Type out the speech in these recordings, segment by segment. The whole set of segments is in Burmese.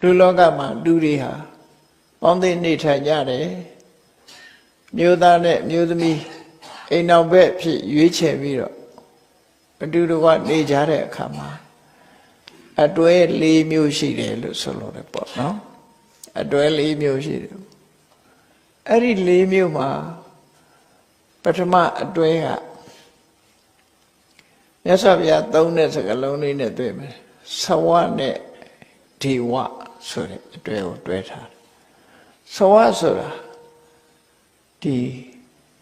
လူလောကမှာလူတွေဟာပေါင်းသိနေထိုင်ကြတယ်မျိုးသားနဲ့မျိုးသမီးအိမ်တော်ဘက်ဖြစ်ရွေးချယ်ပြီးတော့အတူတူကနေကြတဲ့အခါမှာအတွဲ၄မျိုးရှိတယ်လို့ဆိုလို့ရပေါ့နော်အတွဲ၄မျိုးရှိတယ်အဲ့ဒီ၄မျိုးမှာပထမအတွဲကမြတ်စွာဘုရားသုံးတဲ့စကားလုံးလေးနဲ့တွေ့မယ်သဝနဲ့ဒီဝ ဆိုတဲ့အတွဲကိုတွဲထားတယ်သဝဆိုတာဒီ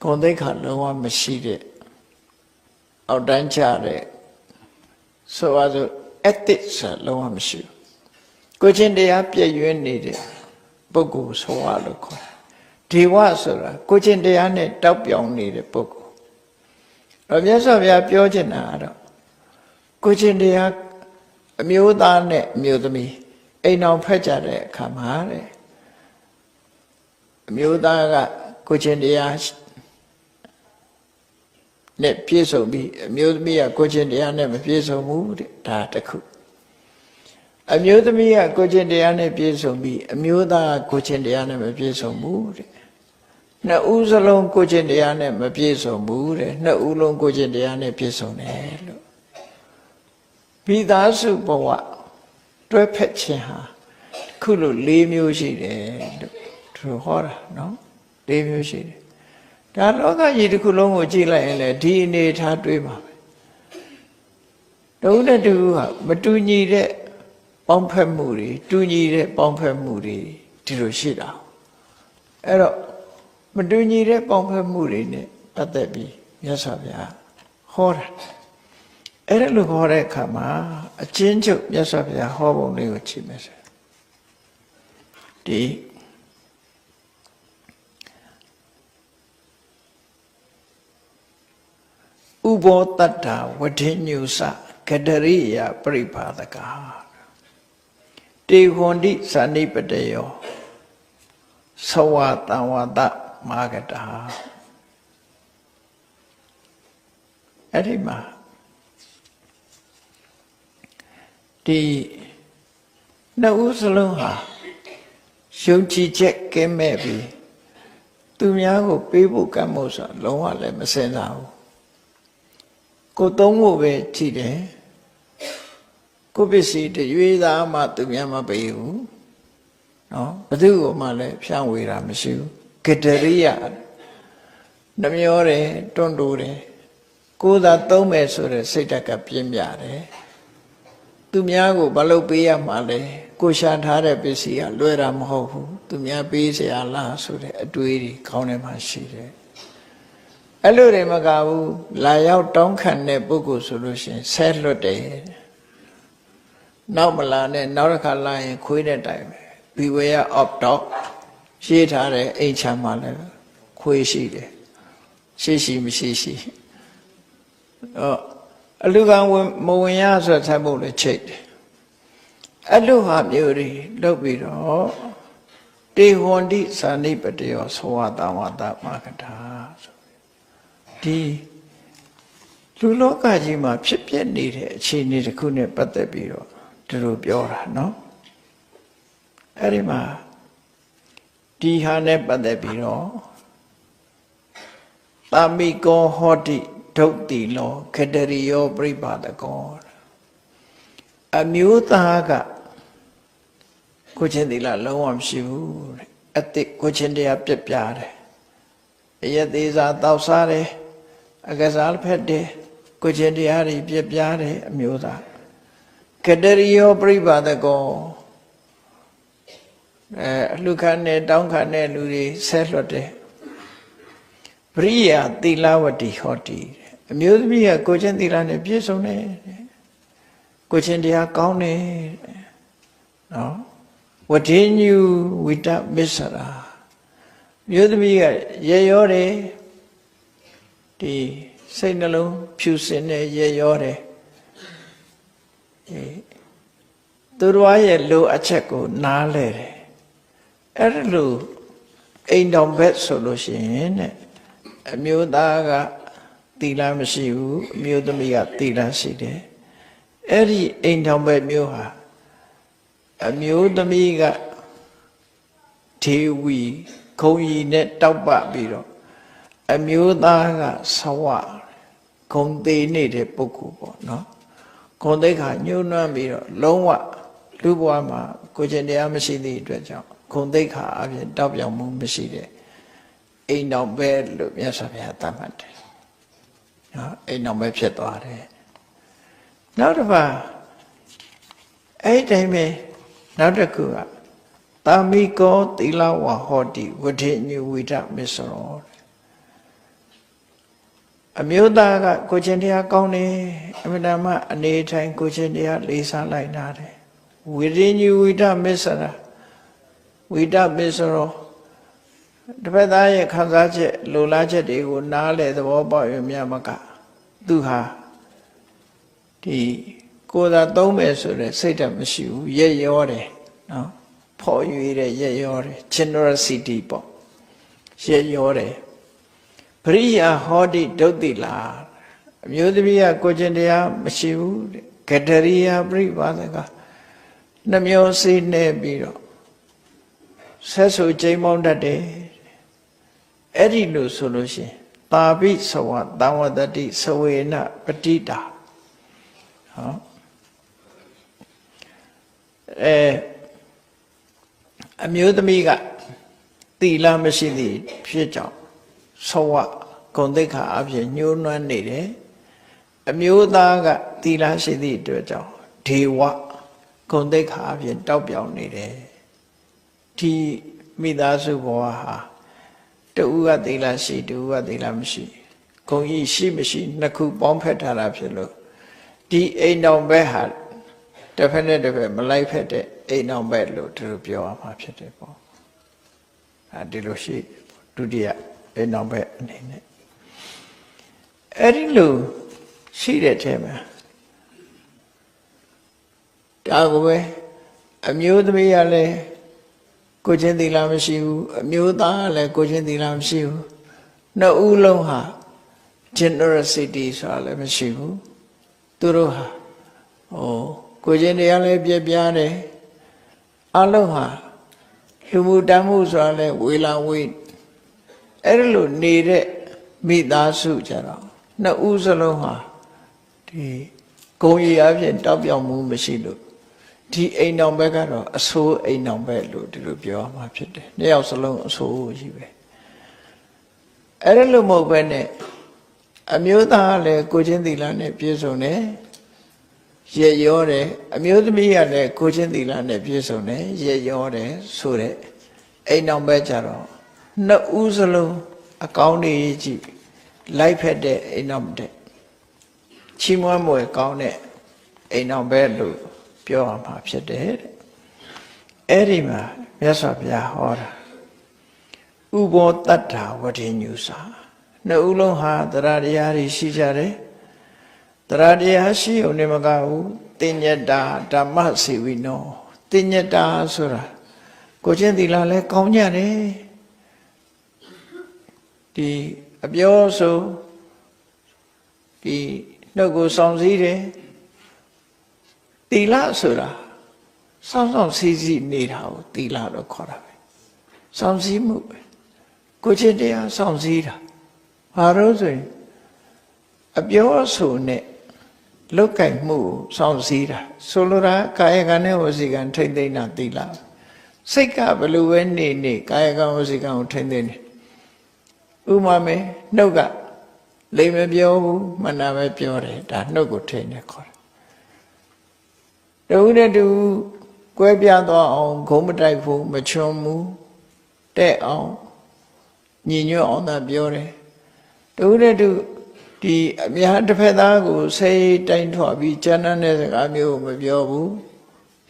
ဂုံသိက္ခာလုံးဝမရှိတဲ့အောက်တန်းချတဲ့ဆိုပါစို့ ethics ဆိုတာလုံးဝမရှိဘူးကိုချင်းတရားပြည့်ရွံ့နေတဲ့ပုဂ္ဂိုလ်ဆိုရလို့ခေါ်တယ်ဒီဝဆိုတာကိုချင်းတရားနဲ့တောက်ပြောင်နေတဲ့ပုဂ္ဂိုလ်တော့မြတ်စွာဘုရားပြောချင်တာကတော့ကိုချင်းတရားအမျိုးသားနဲ့အမျိုးသမီး အိမ်အောင်ဖက်ကြတဲ့အခါမှာတဲ့အမျိုးသားကကိုချင်းတရားနဲ့ပြည့်စုံပြီးအမျိုးသမီးကကိုချင်းတရားနဲ့မပြည့်စုံဘူးတဲ့ဒါတစ်ခုအမျိုးသမီးကကိုချင်းတရားနဲ့ပြည့်စုံပြီးအမျိုးသားကကိုချင်းတရားနဲ့မပြည့်စုံဘူးတဲ့နှစ်ဦးစလုံးကိုချင်းတရားနဲ့မပြည့်စုံဘူးတဲ့နှစ်ဦးလုံးကိုချင်းတရားနဲ့ပြည့်စုံတယ်လို့မိသားစုဘဝ တွဲဖက်ခြင်းဟာခုလို၄မျိုးရှိတယ်လို့သူဟောတာနော်၄မျိုးရှိတယ်ဒါလောကကြီးတစ်ခုလုံးကိုကြည့်လိုက်ရင်လည်းဒီအနေထားတွေးပါပဲတုံးတဲ့တူဟာမတူညီတဲ့ပေါင်းဖက်မှုတွေတူညီတဲ့ပေါင်းဖက်မှုတွေဒီလိုရှိတာအဲ့တော့မတူညီတဲ့ပေါင်းဖက်မှုတွေနဲ့ပတ်သက်ပြီးမြတ်စွာဘုရားဟောတာ အဲ့ဒါလိုဟောတဲ့အခါမှာအချင်းချုပ်မြတ်စွာဘုရားဟောပုံလေးကိုကြည့်မယ်ဆိုဒီဥဘောတတ္တာဝဋ္ဌိညုစကတရိယပရိပါဒကာတေဟွန်တိဇာနိပတယောသဝတံဝတမာဂတာအဲ့ဒီမှာ ဒီနှစ်ဦးစလုံးဟာယုံကြည်ချက်ကဲမဲ့ပြီးသူများကိုပေးဖို့ကမ်းဖို့ဆိုတာလုံးဝလည်းမစင်စားဘူးကိုသုံးဖို့ပဲကြည့်တယ်ကိုပစ္စည်းတရွေးသားမှသူများမပေးဘူးနော်ဘသူ့ကိုမှလည်းဖြန့်ဝေတာမရှိဘူးဂတရိယနှမျောတယ်တွန့်တိုးတယ်ကိုယ်သာသုံးမယ်ဆိုတဲ့စိတ်ဓာတ်ကပြင်းပြတယ် သူများကိုဘာလို့ပေးရမှာလဲကိုရှာထားတဲ့ပစ္စည်းကလွယ်တာမဟုတ်ဘူးသူများပေးเสียလားဆိုတဲ့အတွေးတွေခေါင်းထဲမှာရှိတယ်အဲ့လိုတွေမကဘူးလာရောက်တောင်းခံတဲ့ပုဂ္ဂိုလ်ဆိုလို့ရှိရင်ဆဲလွတ်တယ်နောက်မလာနဲ့နောက်တစ်ခါလာရင်ခွေးတဲ့တိုင်ပဲ beware of dog ရှင်းထားတဲ့အိမ်ချမ်းမှာလည်းခွေးရှိတယ်ရှိရှိမရှိရှိအော် အလူကံဝင်မဝင်ရဆိုဆက်ဖို့လည်းချိတ်တယ်အဲ့လိုဟာမျိုးတွေလုပ်ပြီးတော့တေဟွန်တိဇာနိပတယောသောဝတဝတမကထာဆိုဒီလူလောကကြီးမှာဖြစ်ပျက်နေတဲ့အခြေအနေတစ်ခုနဲ့ပတ်သက်ပြီးတော့ဒီလိုပြောတာနော်အဲ့ဒီမှာဒီဟာနဲ့ပတ်သက်ပြီးတော့တာမိကောဟောတိ ဒုတ်တိလောခတရိယောပြိပါဒကောအမျိုးသားကကိုချင်းသီလလုံးဝမရှိဘူးတဲ့အတိတ်ကိုချင်းတရားပြက်ပြားတယ်အယက်သေးစားတောက်စားတယ်အကစားဖက်တယ်ကိုချင်းတရားတွေပြက်ပြားတယ်အမျိုးသားကတရိယောပြိပါဒကောအဲအလှခံနဲ့တောင်းခံတဲ့လူတွေဆဲလွတ်တယ်ပရိယာသီလဝတိဟောတိ အမျိုးသမီးကကိုချင်းသီလနဲ့ပြည့်စုံတယ်ကိုချင်းတရားကောင်းတယ်နော်ဝတိညုဝိတမစ္ဆရာမျိုးသမီးကရေရောတယ်ဒီစိတ်နှလုံးဖြူစင်တဲ့ရေရောတယ်အဲသူတော်ရဲ့လိုအချက်ကိုနားလဲတယ်အဲ့ဒါလို့အိမ်တော်ဘက်ဆိုလို့ရှိရင်တဲ့အမျိုးသားက သီလမရှိဘူးအမျိုးသမီးကသီလရှိတယ်အဲ့ဒီအိမ်တော်ဘက်မျိုးဟာအမျိုးသမီးကထေဝီခုံကြီးနဲ့တောက်ပပြီးတော့အမျိုးသားကဆဝဂုံသေးနေတဲ့ပုဂ္ဂိုလ်ပေါ့နော်ဂုံသိက္ခာညှိုးနှွမ်းပြီးတော့လုံးဝလူဘဝမှာကိုယ်ကျင်တရားမရှိသည့်အတွက်ကြောင့်ဂုံသိက္ခာအပြင်တောက်ပြောင်မှုမရှိတဲ့အိမ်တော်ပဲလို့မြတ်စွာဘုရားသတ်မှတ်တယ် နော်အိမ်တော်ပဲဖြစ်သွားတယ်နောက်တစ်ပါးအဲ့ဒီတိုင်းပဲနောက်တစ်ခုကတာမိကောသီလဝဟောတိဝဋ္ဌိညုဝိဒမစ္စရောအမျိုးသားကကိုချင်းတရားကောင်းတယ်အမြဲတမ်းအနေထိုင်ကိုချင်းတရားလေးစားလိုက်တာတယ်ဝိရိညုဝိဒမစ္စရာဝိဒမစ္စရော တစ်ဖက်သားရဲ့ခံစားချက်လိုလားချက်တွေကိုနားလေသဘောပေါက်ရမြမကသူဟာဒီကိုယ်သာသုံးမယ်ဆိုတဲ့စိတ်ဓာတ်မရှိဘူးရဲ့ရောတယ်နော်ဖော်ရွေတဲ့ရဲ့ရောတယ် generosity ပေါ့ရဲ့ရောတယ်ပရိယာဟောတိဒုတ်တိလာအမျိုးသမီးကကိုကျင်တရားမရှိဘူးတဲ့ကတရိယာပရိပါဒကနှမျိုးစေးနေပြီးတော့ဆက်ဆူချိန်မောင်းတတ်တယ် အဲ့ဒီလိုဆိုလို့ရှိရင်တာပိသဝတံဝတ္တိသဝေနပတိတာဟောအဲအမျိုးသမီးကတီလာမရှိသည့်ဖြစ်ကြောင့်ဆဝဂုံတိတ်ခါအဖြစ်ညှိုးနွမ်းနေတယ်အမျိုးသားကတီလာရှိသည့်အတွက်ကြောင့်ဒေဝဂုံတိတ်ခါအဖြစ်တောက်ပြောင်နေတယ်ဒီမိသားစုဘဝဟာ တူကတီလာရှိတူကတီလာမရှိဂုံကြီးရှိမရှိနှစ်ခုပေါင်းဖက်ထားတာဖြစ်လို့ဒီအိမ်တော်ဘက်ဟာတစ်ဖက်နဲ့တစ်ဖက်မလိုက်ဖက်တဲ့အိမ်အောင်ဘက်လို့သူတို့ပြောရမှာဖြစ်တယ်ပေါ့အဲဒီလိုရှိဒုတိယအိမ်အောင်ဘက်အနေနဲ့အဲ့ဒီလိုရှိတဲ့ထဲမှာဒါကိုပဲအမျိုးသမီးကလည်း ကိုချင်းသီလမရှိဘူးအမျိုးသားကလည်းကိုချင်းသီလမရှိဘူးနှစ်ဦးလုံးဟာ generosity ဆိုတာလည်းမရှိဘူးသူတို့ဟာဟိုကိုချင်းတရားလည်းပြပြတယ်အလုံးဟာလူမှုတမ်းမှုဆိုတာလဲဝေလာဝေးအဲ့ဒါလိုနေတဲ့မိသားစုကြတော့နှစ်ဦးစလုံးဟာဒီဂုံရီအဖြစ်တောက်ပြောင်မှုမရှိလို့ ဒီအိမ်တော်ဘက်ကတော့အဆိုးအိမ်တော်ဘက်လို့ဒီလိုပြောမှာဖြစ်တယ်နှစ်ယောက်စလုံးအဆိုးကြီးပဲအဲ့ဒါလိုမဟုတ်ပဲနဲ့အမျိုးသားကလည်းကိုချင်းသီလနဲ့ပြည့်စုံတယ်ရရောတယ်အမျိုးသမီးကလည်းကိုချင်းသီလနဲ့ပြည့်စုံတယ်ရရောတယ်ဆိုတဲ့အိမ်အောင်ပဲကြတော့နှစ်ဦးစလုံးအကောင်းတွေကြည့်လိုက်ဖက်တဲ့အိမ်အောင်တဲ့ချီးမွမ်းမွယ်ကောင်းတဲ့အိမ်အောင်ပဲလို့ ပြောရမှာဖြစ်တယ်တဲ့အဲ့ဒီမှာမြတ်စွာဘုရားဟောတာဥဘောတတ္ထာဝတိညုစာနှစ်ဦးလုံးဟာတရားတရားတွေရှိကြတယ်တရားတရားရှိုံနဲ့မကဘူးတင်ညတာဓမ္မစီဝိနောတင်ညတာဆိုတာကိုချင်းသီလာလဲကောင်းကြတယ်ဒီအပြောဆိုဒီနှုတ်ကိုဆောင်စည်းတယ် သီလဆိုတာစောင့်ဆောင်စည်းစည်းနေတာကိုသီလလို့ခေါ်တာပဲဆောင်စည်းမှုပဲကိုချင်းတရားဆောင်စည်းတာဘာလို့ဆိုရင်အပြောဆိုနဲ့လုတ်ကင်မှုစောင့်စည်းတာဆိုလိုတာကာယကံနဲ့ဝစီကံထိမ့်သိမ့်တာသီလစိတ်ကဘယ်လိုပဲနေနေကာယကံဝစီကံကိုထိမ့်သိမ့်နေဥမာမေနှုတ်ကလိမ်မပြောဘူးမနာပဲပြောတယ်ဒါနှုတ်ကိုထိမ့်နေခေါ်တယ် တူနဲ့တူကွဲပြားသွားအောင်ဂုံးမတိုက်ဘူးမချွန်ဘူးတဲ့အောင်ညီညွတ်အောင်သာပြောတယ်တူနဲ့တူဒီအများတစ်ဖက်သားကိုစိတ်တိုင်းထွားပြီးကျမ်းမ်းတဲ့စကားမျိုးကိုမပြောဘူး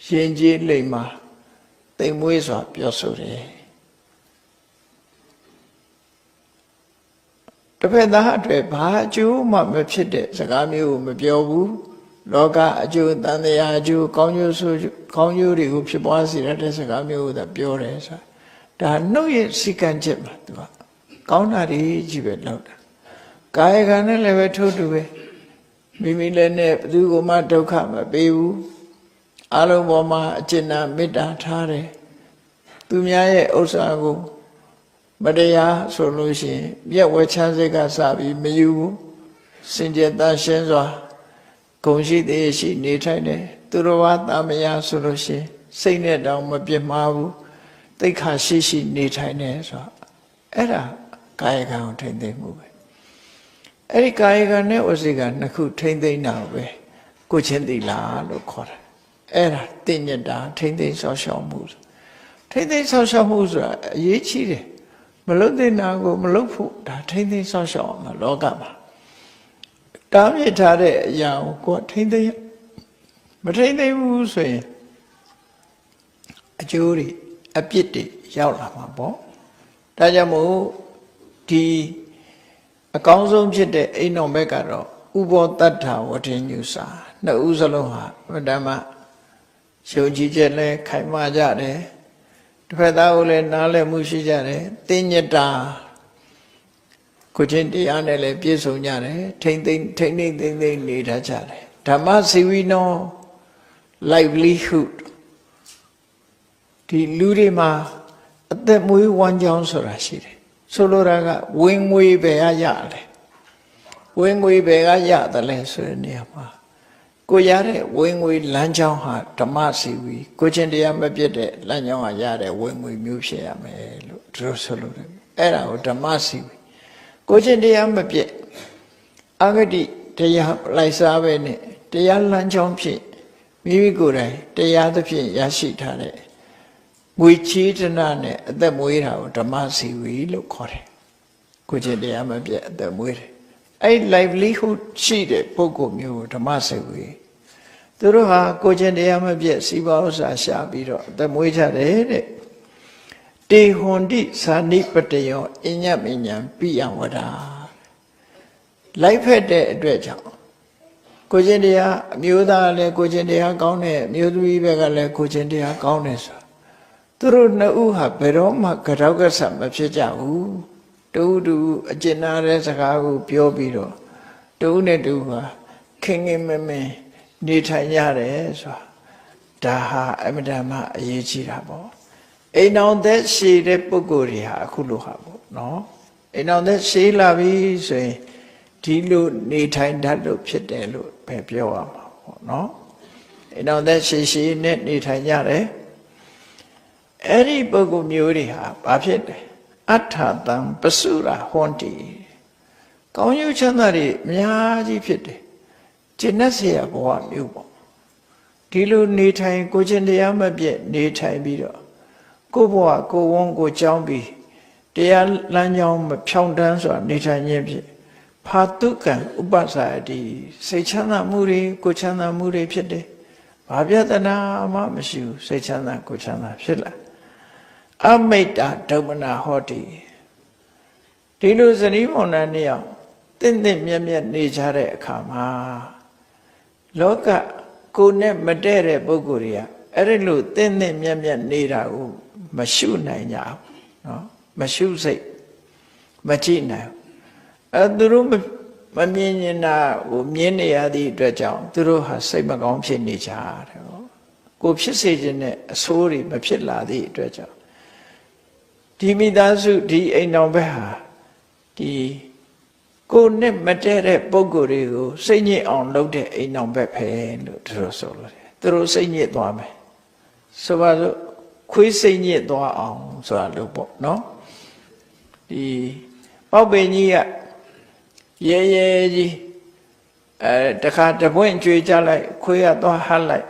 ရှင်ကြီးလိမ့်မှာတိမ်မွေးစွာပြောဆိုတယ်တစ်ဖက်သားအတွက်ဘာအကျိုးမှမဖြစ်တဲ့စကားမျိုးကိုမပြောဘူး လောကအကျိုးတန်တရားအကျိုးကောင်းကျိုးဆိုကောင်းကျိုးတွေကိုဖြစ်ပွားစေတဲ့စကားမျိုးကိုသာပြောတယ်ဆိုတာဒါနှုတ်ရဲ့စိကံချက်မှာသူကကောင်းတာတွေကြီးပဲလောက်တာကာယကံနဲ့လည်းပဲထိုးတူပဲမိမိလည်းနဲ့ဘယ်သူမှဒုက္ခမပေးဘူးအလုံးပေါ်မှာအကျဉ်းနာမေတ္တာထားတယ်သူများရဲ့ဥစ္စာကိုမတရားဆိုလို့ရှိရင်မျက်ဝဲချမ်းစိတ်ကစပြီးမယူဘူးစင်ကြယ်တရှင်းစွာ ဂုံရှိသေးရှိနေထိုင်တယ်သူတော်ဘာတာမယာဆိုလို့ရှိရင်စိတ်နဲ့တောင်မပြစ်မှားဘူးတိတ်ခါရှိရှိနေထိုင်တယ်ဆိုတော့အဲ့ဒါကာယကံကိုထိမ့်သိမ့်မှုပဲအဲ့ဒီကာယကံနဲ့ဝစီကံနှစ်ခုထိမ့်သိမ့်တာပဲကိုချင်းသီလာလို့ခေါ်တယ်အဲ့ဒါတင့်ညတာထိမ့်သိမ့်ဆောက်ရှောက်မှုဆိုထိမ့်သိမ့်ဆောက်ရှောက်မှုဆိုတာအရေးကြီးတယ်မလုတ်တဲ့နာကိုမလုတ်ဖို့ဒါထိမ့်သိမ့်ဆောက်ရှောက်အောင်မှာလောကမှာ တားမြစ်ထားတဲ့အရာကိုကိုယ်ထိမ့်သိမ့်မထိမ့်သိမ့်ဘူးဆိုရင်အကျိုးတွေအပြစ်တွေရောက်လာမှာပေါ့ဒါကြောင့်မို့ဒီအကောင်းဆုံးဖြစ်တဲ့အိမ်တော်ဘက်ကတော့ဥဘောတတ္ထာဝဋ္ဌညုစာနှစ်ဦးစလုံးဟာဗဒ္ဓမရှုံကြည်ချက်လဲခိုင်မာကြတယ်တစ်ဖက်သားကိုလည်းနားလည်မှုရှိကြတယ်တင်းညတာ ကိုချင်းတရားနဲ့လည်းပြည့်စုံကြတယ်ထိမ့်သိမ့်ထိမ့်သိမ့်သိမ့်သိမ့်နေတတ်ကြတယ်ဓမ္မစီဝီနော livelihood ဒီလူတွေမှာအသက်မွေးဝမ်းကြောင်းဆိုတာရှိတယ်ဆိုလိုတာကဝင်ငွေပဲရရတယ်ဝင်ငွေပဲကရတယ်လဲဆိုတဲ့နေရာမှာကိုရတဲ့ဝင်ငွေလမ်းကြောင်းဟာဓမ္မစီဝီကိုချင်းတရားမပြတ်တဲ့လမ်းကြောင်းဟာရတဲ့ဝင်ငွေမျိုးဖြစ်ရမယ်လို့သူတို့ဆိုလိုတယ်အဲ့ဒါကိုဓမ္မစီဝီ ကိုချင်းတရားမပြတ်အဂတိတရားလိုက်စားပဲနဲ့တရားလမ်းကြောင်းဖြစ်မိမိကိုယ်တိုင်တရားသဖြင့်ရရှိထားတဲ့ငွေချေးတနာနဲ့အသက်မွေးတာကိုဓမ္မစီဝီလို့ခေါ်တယ်။ကိုချင်းတရားမပြတ်အသက်မွေးတယ်။အဲ့ livelihood ရှိတဲ့ပုဂ္ဂိုလ်မျိုးကိုဓမ္မစီဝီသူတို့ဟာကိုချင်းတရားမပြတ်စီးပွားဥစ္စာရှာပြီးတော့အသက်မွေးကြတယ်တဲ့။ တေဟွန်တိသာနိပတယောအညမညံပိယဝဒာလိုက်ဖက်တဲ့အတွက်ကြောင့်ကိုချင်းတရားအမျိုးသားလည်းကိုချင်းတရားကောင်းတယ်အမျိုးသမီးဘက်ကလည်းကိုချင်းတရားကောင်းတယ်ဆိုသူတို့နှစ်ဦးဟာဘယ်တော့မှကြောက်ကဆမဖြစ်ကြဘူးတူတူအကျဉ်းနာတဲ့စကားကိုပြောပြီးတော့တူနဲ့တူဟာခင်ခင်မမင်နေထိုင်ရတယ်ဆိုတာဒါဟာအမတန်မှအရေးကြီးတာပေါ့ အိမ်အောင်သက်ရှည်တဲ့ပုဂ္ဂိုလ်တွေဟာအခုလိုဟာပေါ့နော်အိမ်အောင်သက်ရှည်လာပြီဆိုရင်ဒီလိုနေထိုင်တတ်လို့ဖြစ်တယ်လို့ပဲပြောရမှာပေါ့နော်အိမ်အောင်သက်ရှည်ရှည်နဲ့နေထိုင်ကြတယ်အဲ့ဒီပုဂ္ဂိုလ်မျိုးတွေဟာဘာဖြစ်တယ်အဋ္ဌတံပစုရာဟွန်တီကောင်းကျိုးချမ်းသာတွေအများကြီးဖြစ်တယ်ကျင့်တ်เสียဘဝမျိုးပေါ့ဒီလိုနေထိုင်ကိုချင်းတရားမပြည့်နေထိုင်ပြီးတော့ ကိုဘဝကိုဝန်းကိုကြောင်းပြီးတရားလမ်းကြောင်းမဖြောင်းတန်းစွာနေထိုင်ခြင်းဖြင့်ဖာတုကံဥပ္ပစာတိစိတ်ချမ်းသာမှုတွေကိုချမ်းသာမှုတွေဖြစ်တယ်။ဘာပြဿနာမှမရှိဘူးစိတ်ချမ်းသာကိုချမ်းသာဖြစ်လာ။အမိတ်တာဒုမနာဟောတိဒီလိုဇနီးမောင်နှံနှစ်ယောက်တင့်တင့်မြတ်မြတ်နေကြတဲ့အခါမှာလောကကိုနဲ့မတည့်တဲ့ပုဂ္ဂိုလ်တွေကအဲ့ဒီလိုတင့်တင့်မြတ်မြတ်နေတာကို မရှုနိုင်ကြဘူးနော်မရှုစိတ်မကြည့်နိုင်အဲသူတို့မမြင်နေတာဟိုမြင်နေရသည့်အတွက်ကြောင့်သူတို့ဟာစိတ်မကောင်းဖြစ်နေကြတယ်ဟောကိုဖြစ်စေခြင်းနဲ့အဆိုးတွေမဖြစ်လာသည့်အတွက်ကြောင့်ဒီမိသားစုဒီအိမ်တော်ဘက်ဟာဒီကိုနဲ့မတည့်တဲ့ပုံကိုယ်တွေကိုစိတ်ညစ်အောင်လုပ်တဲ့အိမ်တော်ဘက်ပဲလို့သူတို့ဆိုလို့တယ်သူတို့စိတ်ညစ်သွားမယ်ဆိုပါစို့ ခွေးစိတ်ညစ်သွားအောင်ဆိုတာလို့ပေါ့နော်ဒီပေါက်ပင်ကြီးကရဲရဲကြီးအဲတခါတပွင့်ကြွေကြလိုက် ခွေးကသွားဟတ်လိုက်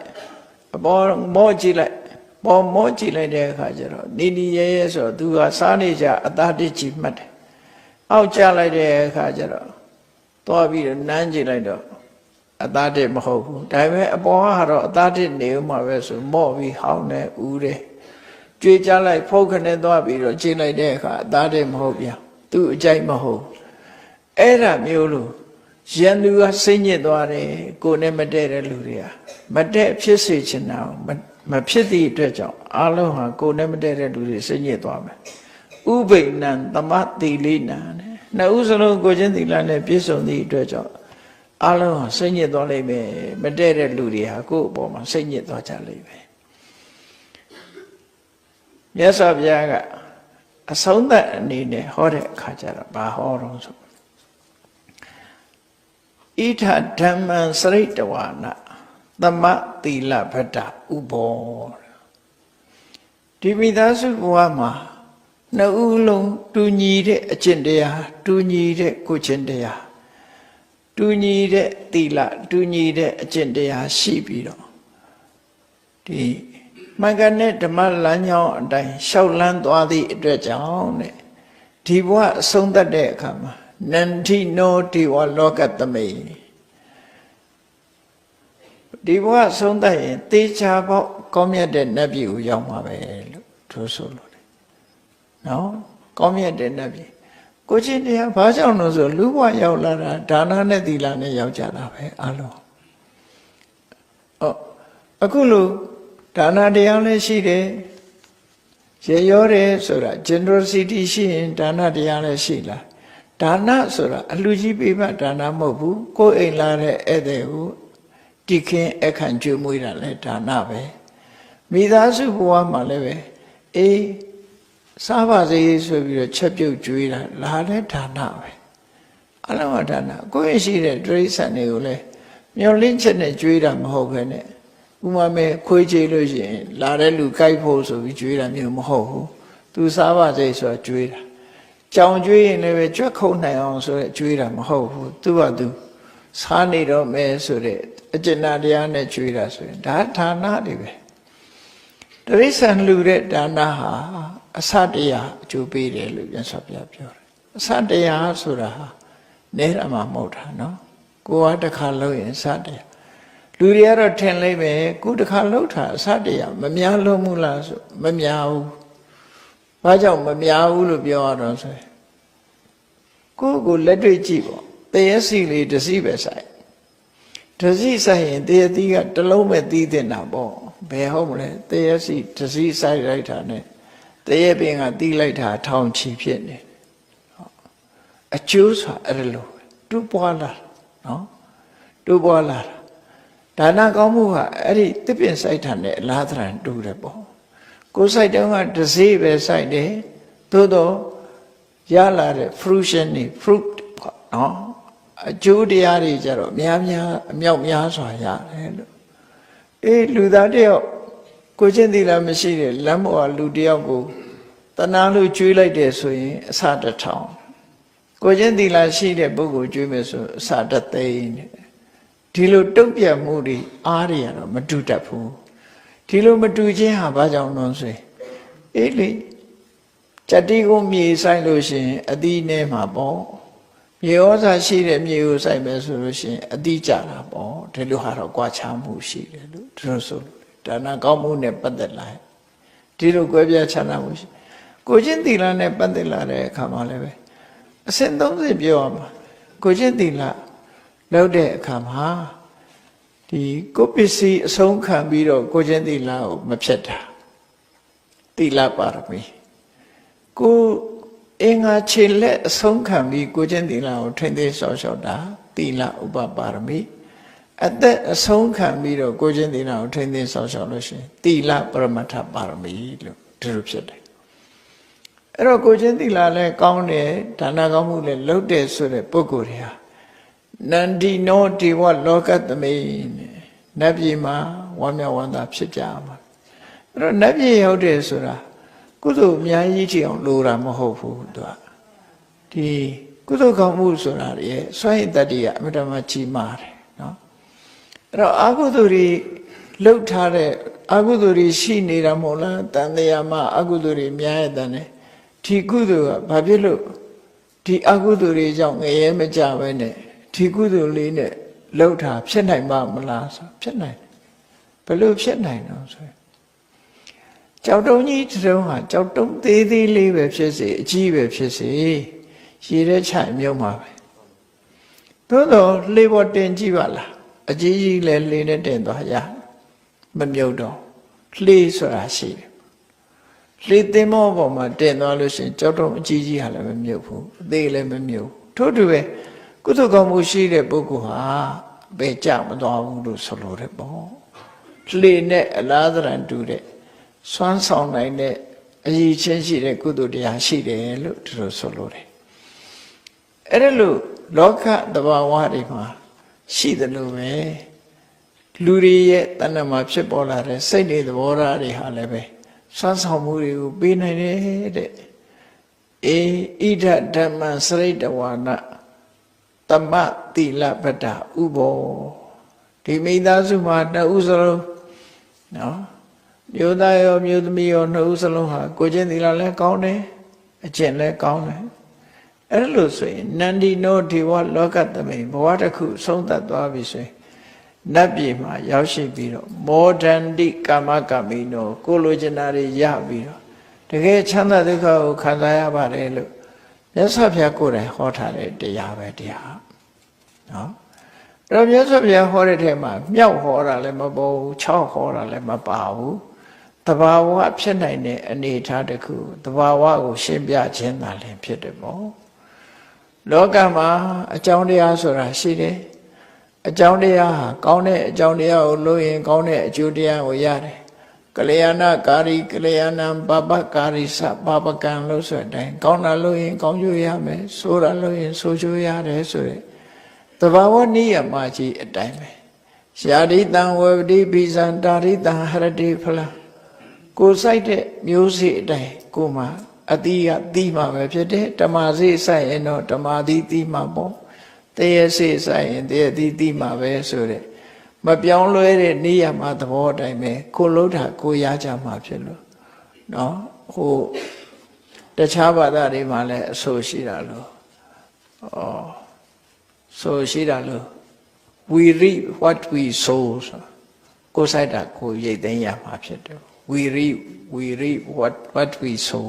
အပေါ်မောကြည့်လိုက်ပေါ်မောကြည့်လိုက်တဲ့အခါကျတော့နီနီရဲရဲဆိုတော့သူကစားနေကြအသားတစ်ချီမှတ်တယ်အောက်ကျလိုက်တဲ့အခါကျတော့သွားပြီးတော့နမ်းကြည့်လိုက်တော့အသားတစ်မဟုတ်ဘူးဒါပေမဲ့အပေါ်ကတော့အသားတစ်နေဦးမှာပဲဆိုမော့ပြီးဟောင်းနေဦးတယ် ကြွေကြလိုက်ဖုတ်ခနဲ့သွားပြီးတော့ကြည့်လိုက်တဲ့အခါအသားတစ်မဟုတ်ဗျာသူ့အကြိုက်မဟုတ်အဲ့ဒါမျိုးလို့ရန်သူကစိတ်ညစ်သွားတယ်ကိုယ်နဲ့မတည့်တဲ့လူတွေကမတည့်ဖြစ်စေချင်တာမဖြစ်သည့်အတွက်ကြောင့်အလုံးဟာကိုယ်နဲ့မတည့်တဲ့လူတွေစိတ်ညစ်သွားမယ်ဥပိဏံသမတိလိနံနှစ်ဦးစလုံးကိုချင်းသီလနဲ့ပြည့်စုံသည့်အတွက်ကြောင့်အလုံးဟာစိတ်ညစ်သွားလိမ့်မယ်မတည့်တဲ့လူတွေဟာကိုယ့်အပေါ်မှာစိတ်ညစ်သွားကြလိမ့်မယ် မြတ်စွာဘုရားကအဆုံးသတ်အနေနဲ့ဟောတဲ့အခါကျတော့ဘာဟောတော့ဆိုဣထဓမ္မံစရိတဝါနသမသီလဗတ္တဥဘောဒီမိသားစုဘဝမှာနှစ်ဦးလုံးတူညီတဲ့အကျင့်တရားတူညီတဲ့ကိုယ်ကျင့်တရားတူညီတဲ့သီလတူညီတဲ့အကျင့်တရားရှိပြီးတော့ဒီ မင်္ဂနဲ့ဓမ္မလမ်းကြောင်းအတိုင်းရှောက်လန်းသွားသည့်အတွက်ကြောင့်တဲ့ဒီဘဝအဆုံးသတ်တဲ့အခါမှာနန္ထိနောဒီဝလောကသမိန်ဒီဘဝဆုံးသတ်ရင်တေချာပေါက်ကောင်းမြတ်တဲ့နတ်ပြည်ကိုရောက်မှာပဲလို့သူဆိုလို့တယ်နော်ကောင်းမြတ်တဲ့နတ်ပြည်ကိုချင်းတရားဘာကြောင့်လို့ဆိုလူဘဝရောက်လာတာဒါနနဲ့သီလနဲ့ရောက်ကြတာပဲအလုံးအော်အခုလို့ ဒါနတရားလည်းရှိတယ်ရေရောတယ်ဆိုတာ generosity ရှိရင်ဒါနတရားလည်းရှိလားဒါနဆိုတာအလှကြီးပေးမှဒါနမဟုတ်ဘူးကိုယ်အိမ်လာတဲ့ဧည့်သည်ကိုတိခင်အခန့်ကျွေးမွေးတာလဲဒါနပဲမိသားစုဘဝမှာလည်းပဲအေးစားပါစေဆိုပြီးတော့ချက်ပြုတ်ကျွေးတာလာတဲ့ဒါနပဲအလုံးဝဒါနကိုယ့်ရဲ့ရှိတဲ့ဒိဋ္ဌိဆန်တွေကိုလည်းမျောလင့်ချက်နဲ့ကျွေးတာမဟုတ်ဘဲနဲ့ ဥမာမဲ့ခွေးချေလို့ရှိရင်လာတဲ့လူကြိုက်ဖို့ဆိုပြီးကျွေးတာမျိုးမဟုတ်ဘူးသူစားပါစေဆိုတော့ကျွေးတာကြောင်ကျွေးရင်လည်းပဲကြွက်ခုံနိုင်အောင်ဆိုတော့ကျွေးတာမဟုတ်ဘူးသူကသူစားနေတော့မယ်ဆိုတဲ့အကျဉ်းတရားနဲ့ကျွေးတာဆိုရင်ဒါဌာနတွေပဲတရိษံလူတဲ့ဒါနဟာအစတရားအကျိုးပေးတယ်လို့ပြန်ဆောပြပြောတယ်အစတရားဆိုတာဟာနဲရမှာမဟုတ်တာနော်ကိုကတစ်ခါလုပ်ရင်အစတရား လူတွေကတော့ထင်လိုက်ပဲကိုတစ်ခါလှုပ်တာအစတရားမများလို့မှုလားဆိုမများဘူးဘာကြောင့်မများဘူးလို့ပြောရတော့ဆိုရင်ကိုယ့်ကိုလက်တွေ့ကြည့်ပေါ့တရစီလေးတစ်စီးပဲဆိုင်တစီဆိုင်ရင်တရသီးကတစ်လုံးပဲသီးတင်တာပေါ့ဘယ်ဟုတ်မလဲတရစီတစီဆိုင်လိုက်တာ ਨੇ တရပင်ကသီးလိုက်တာထောင်ချီဖြစ်နေအကျိုးဆိုအဲ့လိုတူပွားလာနော်တူပွားလာ ဒါနကောင်းမှုကအဲ့ဒီတစ်ပင်ဆိုင်တာနဲ့အလားတရန်တူတယ်ပေါ့ကိုယ်ဆိုင်တုန်းကတစေးပဲဆိုင်တယ်သို့တော့ရလာတဲ့ fruition နေ fruit ပေါ့နော်အကျိုးတရားတွေကြတော့များများအမြောက်များစွာရတယ်လို့အေးလူသားတယောက်ကိုချင်းသီလမရှိတဲ့လမ်းပေါ်ကလူတယောက်ကိုတဏှာလို့ကျွေးလိုက်တယ်ဆိုရင်အစတစ်ထောင်ကိုချင်းသီလရှိတဲ့ပုဂ္ဂိုလ်ကျွေးမယ်ဆိုအစတစ်သိန်းတဲ့ ဒီလိုတုံ့ပြန်မှုတွေအားတွေကတော့မတူတတ်ဘူးဒီလိုမတူခြင်းဟာဘာကြောင့်လဲဆိုရင်အေးလေကြတိကိုမြေဆိုင်လို့ရှိရင်အသီးနဲ့မှာပေါ့မြေဩဇာရှိတဲ့မြေကိုစိုက်မယ်ဆိုလို့ရှိရင်အတိကြတာပေါ့ဒီလိုဟာတော့ကြွားချမှုရှိတယ်လို့သူတို့ဆိုလို့ဒါနကောင်းမှုနဲ့ပတ်သက်လာဒီလိုကြွယ်ပြချမ်းသာမှုရှိကိုချင်းသီလနဲ့ပတ်သက်လာတဲ့အခါမှာလည်းပဲအစဉ်30ပြောရမှာကိုချင်းသီလ လောက်တဲ့အခါမှာဒီကိုပစ္စည်းအဆုံးခံပြီးတော့ကိုချင်းသီလကိုမဖြတ်တာသီလပါရမီကိုအင်္ဂါခြေလက်အဆုံးခံပြီးကိုချင်းသီလကိုထိမ့်သိမ်းဆောက်ရှောက်တာသီလဥပပါရမီအသက်အဆုံးခံပြီးတော့ကိုချင်းသီလကိုထိမ့်သိမ်းဆောက်ရှောက်လို့ရှိရင်သီလပရမတ္ထပါရမီလို့ဒီလိုဖြစ်တယ်အဲ့တော့ကိုချင်းသီလလည်းကောင်းတယ်ဒါနကောင်းမှုလည်းလုပ်တယ်ဆိုတဲ့ပုဂ္ဂိုလ်တွေဟာ နန္ဒီနောဒီဝလောကသမိနတ်ပြည်မှာဝမ်းမြောက်ဝမ်းသာဖြစ်ကြမှာအဲ့တော့နတ်ပြည်ရောက်တယ်ဆိုတာကုသိုလ်အများကြီးချီအောင်လိုတာမဟုတ်ဘူးသူကဒီကုသိုလ်ကောင်းမှုဆိုတာရဲ့စွန့်ရည်တတ္တိကအမြဲတမ်းကြီးမားတယ်နော်အဲ့တော့အကုသိုလ်တွေလှုပ်ထားတဲ့အကုသိုလ်တွေရှိနေတာမဟုတ်လားတန်တရားမှာအကုသိုလ်တွေများရဲ့တန်တယ်ဒီကုသိုလ်ကဘာဖြစ်လို့ဒီအကုသိုလ်တွေကြောင့်ငရဲမကြပဲနဲ့ ဒီကုသိုလ်လေးနဲ့လှုပ်ထားဖြစ်နိုင်မှာမလားဆိုဖြစ်နိုင်ဘယ်လိုဖြစ်နိုင်တော့ဆိုရင်ကြောက်တုံးကြီးတုံးဟာကြောက်တုံးသေးသေးလေးပဲဖြစ်စေအကြီးပဲဖြစ်စေရေထဲချိုင်မြုံမှာပဲသို့တော့လေပေါ်တင်ကြည့်ပါလားအကြီးကြီးလည်းလေနဲ့တင်သွားရမမြုပ်တော့လှေဆိုတာရှိတယ်လှေသင်္ဘောပေါ်မှာတင်သွားလို့ရှိရင်ကြောက်တုံးအကြီးကြီးဟာလည်းမမြုပ်ဘူးအသေးလည်းမမြုပ်ထို့တူပဲ ကုသိုလ်ကောင်းမှုရှိတဲ့ပုဂ္ဂိုလ်ဟာဘယ်ကြမသွားဘူးလို့ဆိုလိုတယ်ပေါ့လှေနဲ့အလားသဏ္ဍာန်တူတဲ့စွမ်းဆောင်နိုင်တဲ့အရည်ချင်းရှိတဲ့ကုသိုလ်တရားရှိတယ်လို့ဒီလိုဆိုလိုတယ်အဲ့ဒါလို့လောကသဘာဝတွေမှာရှိတယ်လို့ပဲလူတွေရဲ့တဏ္ဍမှာဖြစ်ပေါ်လာတဲ့စိတ်တွေသဘောထားတွေဟာလည်းပဲစွမ်းဆောင်မှုတွေကိုပေးနိုင်တယ်တဲ့အေဣဒဓမ္မစရိတဝါန တမ္မတိလပတ္တဥဘောဒီမိသားစုမှာတဦးစလုံးနော်မျိုးသားရောမျိုးသမီးရောနှစ်ဦးစလုံးဟာကိုချင်းသီလလည်းကောင်းတယ်အကျင့်လည်းကောင်းတယ်အဲ့လိုဆိုရင်နန္ဒီနောဒီဝလောကသမိန်ဘဝတစ်ခုဆုံးသက်သွားပြီဆိုရင်နတ်ပြည်မှာရောက်ရှိပြီးတော့မောဒန္တိကာမကမိနောကိုလိုချင်တာတွေရပြီးတော့တကယ်ချမ်းသာဒုက္ခကိုခံစားရပါတယ်လို့ မြတ်စွာဘုရားကိုယ်တိုင်ဟောထားတဲ့တရားပဲတရားနော်အဲ့တော့မြတ်စွာဘုရားဟောတဲ့ထဲမှာမြောက်ဟောတာလည်းမပေါ်ဘူး၆ဟောတာလည်းမပါဘူးတဘာဝဖြစ်နိုင်တဲ့အနေအထားတစ်ခုတဘာဝကို ရှင်းပြခြင်းသာလည်းဖြစ်တယ်ပေါ့လောကမှာအကြောင်းတရားဆိုတာရှိတယ်အကြောင်းတရားဟာကောင်းတဲ့အကြောင်းတရားကိုလို့ရင်ကောင်းတဲ့အကျိုးတရားကိုရတယ် ကလျာဏကာရီကလျာဏံပပကာရီစပပကံလို့ဆိုတဲ့အတိုင်းကောင်းတာလို့ရင် ကောင်းကျိုးရမယ်ဆိုးတာလို့ရင်ဆိုးကျိုးရတယ်ဆိုတဲ့တဘာဝနိယမကြီးအတိုင်းပဲရှာရိတံဝေပတိပိဇံတာရိတံဟရတိဖလားကိုစိုက်တဲ့မျိုးစေ့အတိုင်းကိုမှအတိကတီးမှာပဲဖြစ်တယ်ဓမ္မစေ့စိုက်ရင်တော့ဓမ္မတိတီးမှာပေါ့တရေစေ့စိုက်ရင်တရေတိတီးမှာပဲဆိုတဲ့ မပြောင်းလဲတဲ့နေရမှာသဘောအတိုင်းပဲကိုလုံးတာကိုရကြမှာဖြစ်လို့နော်ဟိုတခြားဘာသာတွေမှာလည်းအဆိုရှိတာလို့ဩဆိုရှိတာလို့ we reap what we sow ဆိုကိုယ်စိုက်တာကိုရိတ်သိမ်းရမှာဖြစ်တယ် we reap we reap what what we sow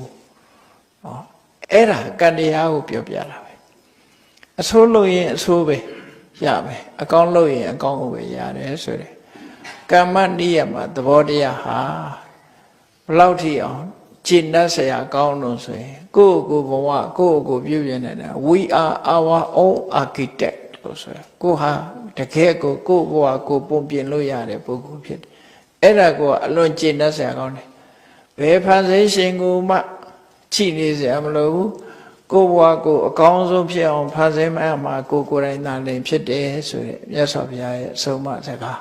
ဟောအဲ့ဒါကံတရားကိုပြောပြတာပဲအဆိုးလို့ရင်အဆိုးပဲ ရပဲအကောင်းလုပ်ရင်အကောင်းကိုပဲရတယ်ဆိုတယ်ကမ္မနိယမသဘောတရားဟာဘလောက်ထိအောင်ကျင့်တတ်ဆရာကောင်းလို့ဆိုရင်ကိုယ့်ကိုယ်ဘဝကိုယ့်ကိုယ်ပြုပြင်နေတာ we are our own architect လို့ဆိုရကိုဟာတကယ်ကိုကိုယ့်ဘဝကိုပုံပြင်လို့ရတဲ့ပုဂ္ဂိုလ်ဖြစ်တယ်အဲ့ဒါကိုအလွန်ကျင့်တတ်ဆရာကောင်းတယ်ဘယ်ဖန်ဆင်းရှင်ကိုမှချိနေစရာမလိုဘူး ကိုယ့်ဘဝကိုအကောင်းဆုံးဖြစ်အောင်ဖန်ဆင်းမှမှာကိုယ်ကိုယ်တိုင်သာလင်ဖြစ်တယ်ဆိုတဲ့မြတ်စွာဘုရားရဲ့အဆုံးအမစကား